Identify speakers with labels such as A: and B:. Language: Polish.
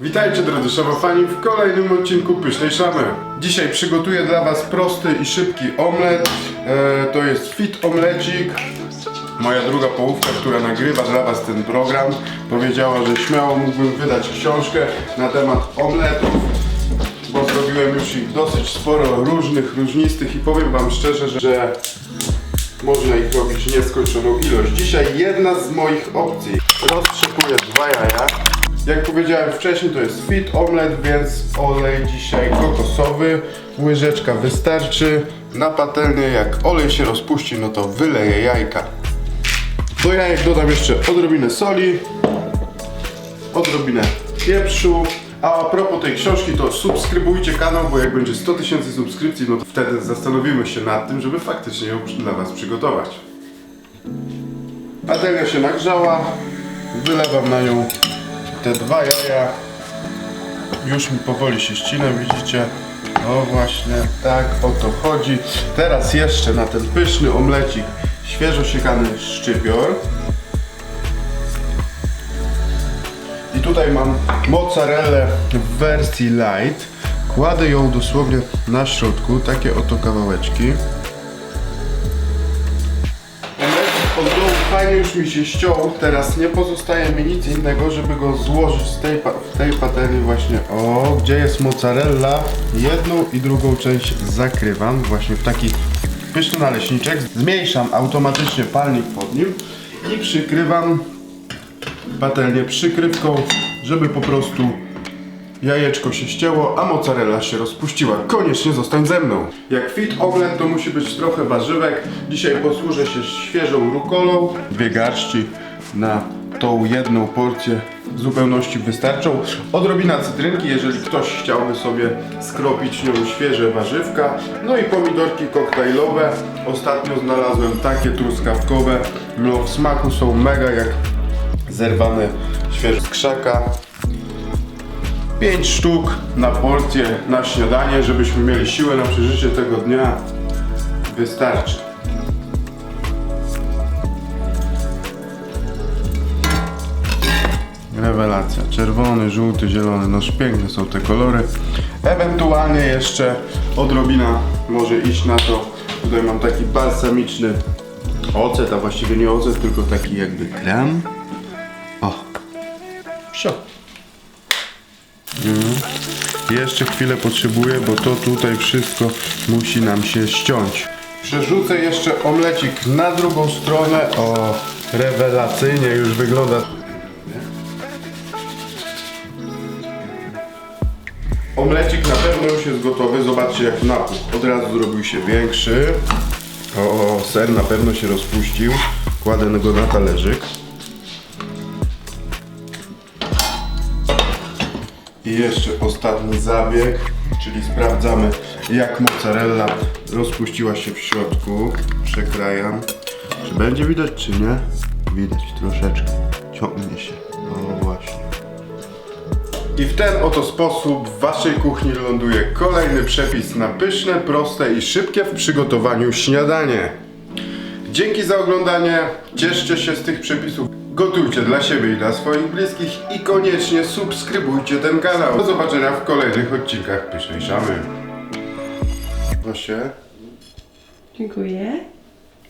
A: Witajcie drodzy szamafani w kolejnym odcinku Pysznej Szamy. Dzisiaj przygotuję dla Was prosty i szybki omlet. E, to jest Fit Omlecik. Moja druga połówka, która nagrywa dla Was ten program, powiedziała, że śmiało mógłbym wydać książkę na temat omletów, bo zrobiłem już ich dosyć sporo różnych, różnistych i powiem Wam szczerze, że, można ich robić nieskończoną ilość. Dzisiaj jedna z moich opcji. Roztrzepuję dwa jaja. Jak powiedziałem wcześniej, to jest fit omlet, więc olej dzisiaj kokosowy. Łyżeczka wystarczy. Na patelnię, jak olej się rozpuści, no to wyleję jajka. Do jajek dodam jeszcze odrobinę soli, odrobinę pieprzu. A a propos tej książki, to subskrybujcie kanał, bo jak będzie 100 tysięcy subskrypcji, no to wtedy zastanowimy się nad tym, żeby faktycznie ją dla Was przygotować. Patelnia się nagrzała, wylewam na nią te dwa jaja. Już mi powoli się ścina, widzicie? No właśnie, tak o to chodzi. Teraz jeszcze na ten pyszny omlecik świeżo siekany szczypior. I tutaj mam mozzarellę w wersji light. Kładę ją dosłownie na środku, takie oto kawałeczki. Omlecik od dołu fajnie już mi się ściął, teraz nie pozostaje mi nic innego, żeby go złożyć tej, w tej patelni właśnie. O, gdzie jest mozzarella? Jedną i drugą część zakrywam właśnie w taki pyszny naleśniczek. Zmniejszam automatycznie palnik pod nim i przykrywam patelnię przykrywką, żeby po prostu jajeczko się ścięło, a mozzarella się rozpuściła. Koniecznie zostań ze mną. Jak fit omlet to musi być trochę warzywek. Dzisiaj posłużę się świeżą rukolą. Dwie garści na tą jedną porcję w zupełności wystarczą. Odrobina cytrynki, jeżeli ktoś chciałby sobie skropić nią świeże warzywka. No i pomidorki koktajlowe. Ostatnio znalazłem takie truskawkowe. No w smaku są mega jak zerwane świeżo z krzaka. 5 sztuk na porcję na śniadanie, żebyśmy mieli siłę na przeżycie tego dnia. Wystarczy. Rewelacja. Czerwony, żółty, zielony. No piękne są te kolory. Ewentualnie jeszcze odrobina może iść na to. Tutaj mam taki balsamiczny ocet, a właściwie nie ocet, tylko taki jakby krem. O. Wsio. Jeszcze chwilę potrzebuję, bo to tutaj wszystko musi nam się ściąć. Przerzucę jeszcze omlecik na drugą stronę. O, rewelacyjnie już wygląda. Omlecik na pewno już jest gotowy. Zobaczcie jak napuch od razu zrobił się większy. O, ser na pewno się rozpuścił. Kładę go na talerzyk. I jeszcze ostatni zabieg, czyli sprawdzamy jak mozzarella rozpuściła się w środku. Przekrajam. Czy będzie widać, czy nie? Widać troszeczkę. Ciągnie się. O właśnie. I w ten oto sposób w Waszej kuchni ląduje kolejny przepis na pyszne, proste i szybkie w przygotowaniu śniadanie. Dzięki za oglądanie, cieszcie się z tych przepisów, gotujcie dla siebie i dla swoich bliskich i koniecznie subskrybujcie ten kanał. Do zobaczenia w kolejnych odcinkach Pysznej Szamy. Proszę.
B: Dziękuję.